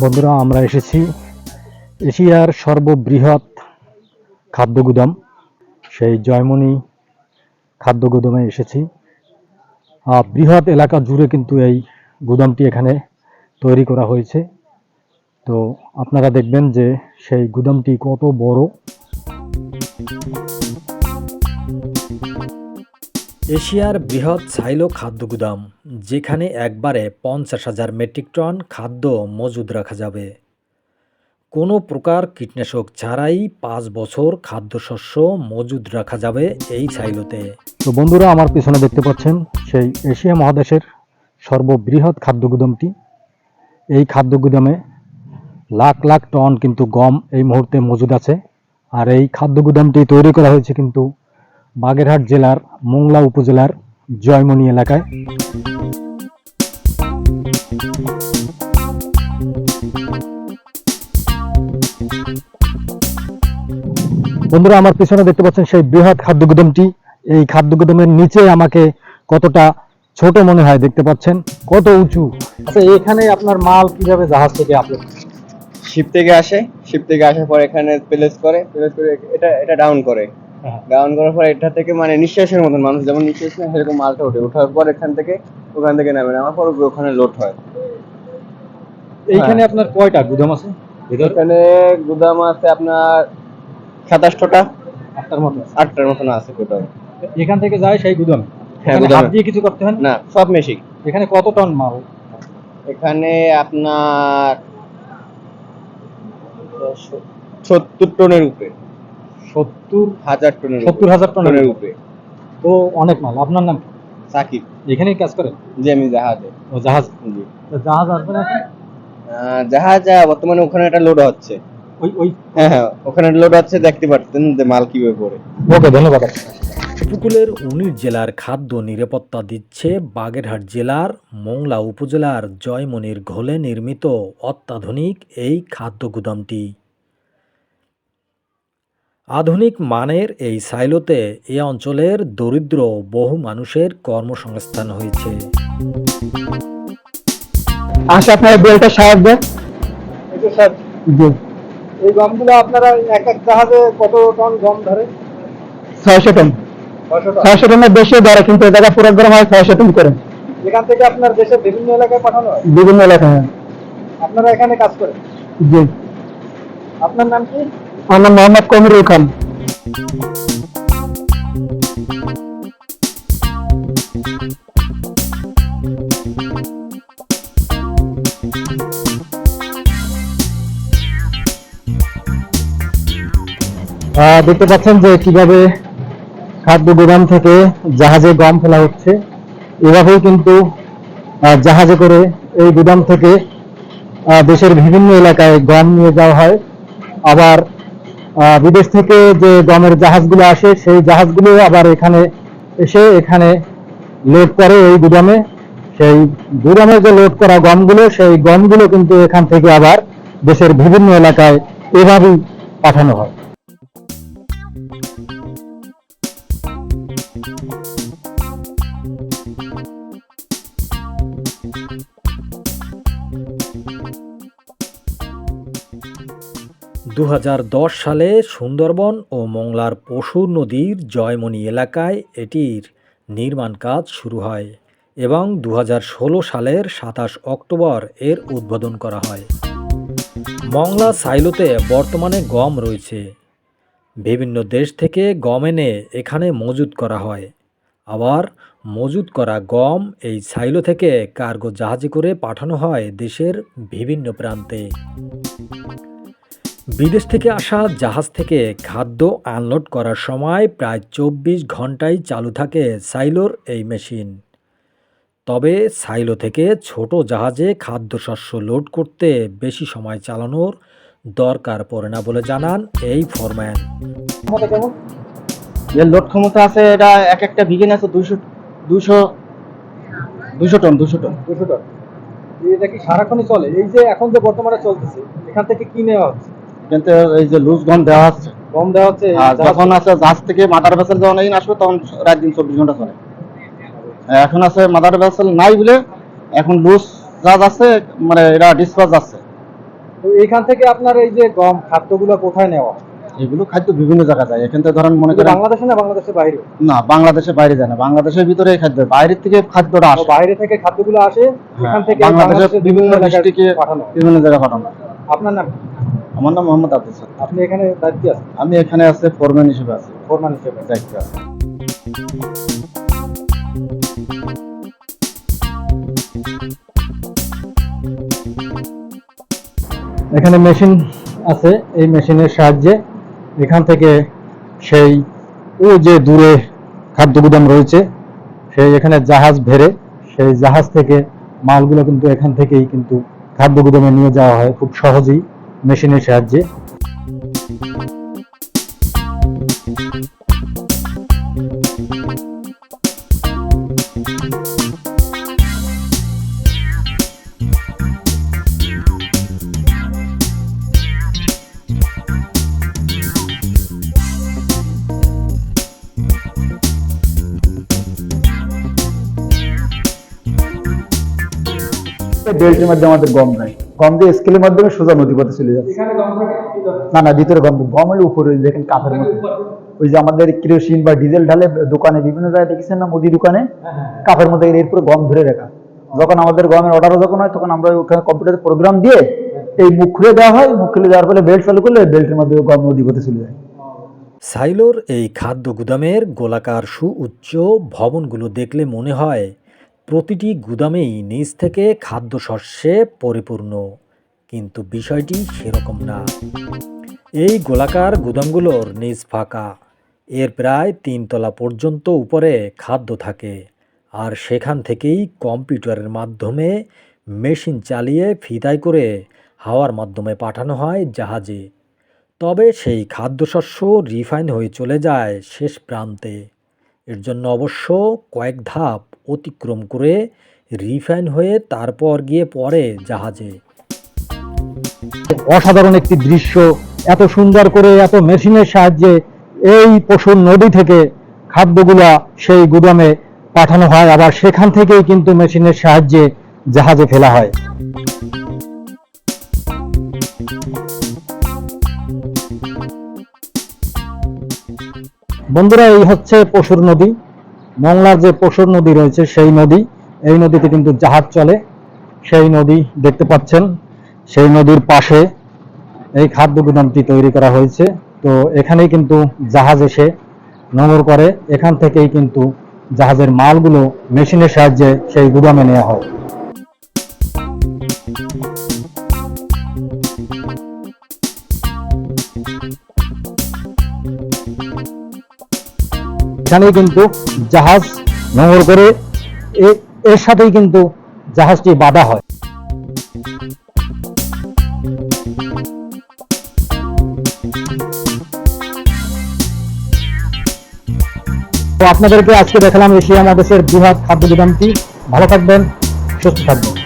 বন্ধুরা, আমরা এসেছি এশিয়ার সর্ববৃহৎ খাদ্য গুদাম। সেই জয়মণি খাদ্য গুদামে এসেছি। বৃহৎ এলাকা জুড়ে কিন্তু এই গুদামটি এখানে তৈরি করা হয়েছে। তো আপনারা দেখবেন যে সেই গুদামটি কত বড়। এশিয়ার বৃহৎ সাইলো খাদ্য গুদাম, যেখানে একবারে পঞ্চাশ হাজার মেট্রিক টন খাদ্য মজুদ রাখা যাবে। কোনো প্রকার কীটনাশক ছাড়াই পাঁচ বছর খাদ্যশস্য মজুদ রাখা যাবে এই সাইলোতে তো বন্ধুরা, আমার পিছনে দেখতে পাচ্ছেন সেই এশিয়া মহাদেশের সর্ববৃহৎ খাদ্য গুদামটি। এই খাদ্য গুদামে লাখ লাখ টন কিন্তু গম এই মুহূর্তে মজুদ আছে। আর এই খাদ্য গুদামটি তৈরি করা হয়েছে কিন্তু বাগেরহাট জেলার মোংলা উপজেলার জয়মণি এলাকায়। বন্ধুরা, আমার পিছনে দেখতে পাচ্ছেন সেই বৃহৎ খাদ্য গুদামটি এই খাদ্য গুদামের নিচে আমাকে কতটা ছোট মনে হয় দেখতে পাচ্ছেন, কত উঁচু। আচ্ছা এখানে আপনার মাল কীভাবে জাহাজ থেকে আপলোড শিপ থেকে আসে শিপ থেকে আসার পর এখানে প্লেস করে প্লেস করে এটা এটা ডাউন করে। ডাউন করার পর এটা থেকে মানে নিঃশ্বাসের মতন মানুষ যেমন নিঃশ্বাস নেয় সেরকম মালটা ওঠে। ওঠার পর এখান থেকে ওখান থেকে নামে নামার পর ওখানে লোড হয়। এইখানে আপনার কয়টা গুদাম আছে? এখানে গুদাম আছে আপনার সাতাশটা আটটার মতো আটটার মতন আছে টোটাল এখান থেকে যায় সেই গুদাম? হ্যাঁ, হাত দিয়ে কিছু করতে হয় না? না সব মেশিন। এখানে কত টন মাল? এখানে আপনার সত্তর টনের উপরে। সত্তর হাজার টনের সত্তর হাজার টনের উপরে। তো অনেক মাল। আপনার নাম? সাকিব। এখানেই কাজ করেন? যে আমি জাহাজে। ও জাহাজ? জি। জাহাজ আসবে না? জাহাজ বর্তমানে ওখানে একটা লোড হচ্ছে। ওই ওই? হ্যাঁ হ্যাঁ ওখানে লোড হচ্ছে দেখতে পাচ্ছেন যে মাল কীভাবে পড়ে। ওকে ধন্যবাদ। উপকূলের উনিশ জেলার খাদ্য নিরাপত্তা দিচ্ছে বাগেরহাট জেলার মোংলা উপজেলার জয়মনির ঘোলে নির্মিত অত্যাধুনিক এই খাদ্য গুদামটি। আধুনিক মানের এই সাইলোতে এ অঞ্চলের দরিদ্র বহু মানুষের কর্মসংস্থান হয়েছে। আচ্ছা আপনার বেলটা সাহেব দেন এই গমগুলো আপনারা এক এক জাহাজে কত টন গম ধরে? ছয়শো টন। ছয়শো টন। ছয়শো টনের বেশি ধরে কিন্তু এ জায়গা পুরো গরম হয় ছয়শো টন করে। এখান থেকে আপনার দেশের বিভিন্ন এলাকায় পাঠানো হয়? বিভিন্ন এলাকায় আপনারা এখানে কাজ করেন? জি। আপনার নাম কি? আমার নাম মোহাম্মদ কমিরুল খান। দেখতে পাচ্ছেন যে কীভাবে খাদ্য গোদাম থেকে জাহাজে গম ফেলা হচ্ছে। এভাবেই কিন্তু জাহাজে করে এই গুদাম থেকে দেশের বিভিন্ন এলাকায় গম নিয়ে যাওয়া হয়। আবার বিদেশ থেকে যে গমের জাহাজগুলো আসে, সেই জাহাজগুলো আবার এখানে এসে এখানে লোড করে এই গুদামে। সেই গুদামে যে লোড করা গমগুলো, সেই গমগুলো কিন্তু এখান থেকে আবার দেশের বিভিন্ন এলাকায় এভাবেই পাঠানো হয়। দু হাজার দশ সালে সুন্দরবন ও মংলার পশুর নদীর জয়মণি এলাকায় এটির নির্মাণ কাজ শুরু হয় এবং দু হাজার ষোলো সালের সাতাশ অক্টোবর এর উদ্বোধন করা হয়। মংলা সাইলোতে বর্তমানে গম রয়েছে। বিভিন্ন দেশ থেকে গম এনে এখানে মজুদ করা হয়। আবার মজুদ করা গম এই সাইলো থেকে কার্গো জাহাজে করে পাঠানো হয় দেশের বিভিন্ন প্রান্তে। বিদেশ থেকে আসা জাহাজ থেকে খাদ্য আনলোড করার সময় প্রায় চব্বিশ ঘন্টাই চালু থাকে সাইলোর এই মেশিন। তবে সাইলো থেকে ছোট জাহাজে খাদ্যশস্য লোড করতে বেশি সময় চালানোর দরকার পড়ে না বলে জানান এই ফরম্যান। লোড ক্ষমতা আছে এটা এক একটা বিঘিন আছে দুশো দুশো দুশো টন দুশো টন। দুশো টন। এটা কি সারাক্ষণই চলে। এই যে এখন যে বর্তমানে চলতেছে এখান থেকে কি নেওয়া হচ্ছে? কিন্তু এই যে লুজ গম দেওয়া হচ্ছে। গম দেওয়া হচ্ছে যখন আছে জাহাজ থেকে মাদার ভেসেল যখন এই আসবে তখন রাত দিন চব্বিশ ঘণ্টা চলে। এখন আছে মাদার ভেসেল নাই বলে এখন লুজ জাহাজ আছে মানে এরা ডিসপাস আছে। তো এইখান থেকে আপনার এই যে গম খাদ্যগুলো কোথায় নেওয়া এগুলো খাদ্য বিভিন্ন জায়গায় যায়। এখান থেকে ধরেন মনে করেন বাংলাদেশে না বাংলাদেশের বাইরে? না বাংলাদেশের বাইরে যায় না। বাংলাদেশের ভিতরে এই খাদ্য বাইরের থেকে খাদ্যটা আসে। বাইরে থেকে খাদ্যগুলো আসে এখান থেকে হ্যাঁ, বাংলাদেশের বাংলাদেশের বিভিন্ন জায়গায় ডিস্ট্রিক্টে পাঠানো বিভিন্ন জায়গায় পাঠানো আপনার নাম? আমার নাম মোহাম্মদ আব্দুল সত্তার। আপনি এখানে দায়িত্বে আছেন? আমি এখানে আছে ফোরম্যান হিসেবে আছি। ফোরম্যান হিসেবে। দায়িত্বে আছে। এখানে মেশিন আছে। এই মেশিনের সাহায্যে এখান থেকে সেই ও যে দূরে খাদ্য গুদাম রয়েছে সেই এখানে জাহাজ ভেড়ে সেই জাহাজ থেকে মালগুলো কিন্তু এখান থেকেই কিন্তু খাদ্য গুদামে নিয়ে যাওয়া হয়। খুব সহজেই মেশিনের সাহায্যে। বেল্টের মাধ্যমে আমাদের গম দেয় গম দিয়ে স্কেলের মাধ্যমে সোজা নদী পথে চলে যাচ্ছে না না ভিতরে গম গমের উপরে ওই দেখেন কাপের মতো। ওই যে আমাদের কেরোসিন বা ডিজেল ঢালে দোকানে বিভিন্ন জায়গায় দেখেছেন না মুদি দোকানে? কাপের মতো এরপরে গম ধরে রাখা। যখন আমাদের গমের অর্ডার যখন হয় তখন আমরা ওখানে কম্পিউটারে প্রোগ্রাম দিয়ে এই মুখ খুলে দেওয়া হয়। মুখ খুলে দেওয়ার ফলে বেল্ট চালু করলে বেল্টের মাধ্যমে গম নদী পথে চলে যায়। সাইলোর এই খাদ্য গুদামের গোলাকার সুউচ্চ ভবনগুলো দেখলে মনে হয় প্রতিটি গুদামেই নিচ থেকে খাদ্যশস্যে পরিপূর্ণ, কিন্তু বিষয়টি সেরকম না। এই গোলাকার গুদামগুলোর নিচ ফাঁকা, এর প্রায় তিনতলা পর্যন্ত উপরে খাদ্য থাকে, আর সেখান থেকেই কম্পিউটারের মাধ্যমে মেশিন চালিয়ে ফিতাই করে হাওয়ার মাধ্যমে পাঠানো হয় জাহাজে। তবে সেই খাদ্যশস্য রিফাইন হয়ে চলে যায় শেষ প্রান্তে। এর জন্য অবশ্য কয়েক ধাপ অতিক্রম করে রিফাইন হয়ে তারপর গিয়ে পড়ে জাহাজে। অসাধারণ একটি দৃশ্য, এত সুন্দর করে, এত মেশিনের সাহায্যে এই পশুর নদী থেকে খাদ্যগুলা সেই গুদামে পাঠানো হয়, আবার সেখান থেকেই কিন্তু মেশিনের সাহায্যে জাহাজে ফেলা হয়। বন্ধুরা, এই হচ্ছে পশুর নদী। মংলার যে পশুর নদী রয়েছে, সেই নদী, এই নদীতে কিন্তু জাহাজ চলে। সেই নদী দেখতে পাচ্ছেন, সেই নদীর পাশে এই খাদ্য গুদামটি তৈরি করা হয়েছে। তো এখানেই কিন্তু জাহাজ এসে নোংর করে। এখান থেকেই কিন্তু জাহাজের মালগুলো মেশিনের সাহায্যে সেই গুদামে নেওয়া হয়। এখানেই কিন্তু জাহাজ নোঙর করে এর সাথেই কিন্তু জাহাজটি বাধা হয়। তো আপনাদেরকে আজকে দেখালাম এশিয়া মহাদেশের বৃহৎ খাদ্য গুদামটি। ভালো থাকবেন, সুস্থ থাকবেন।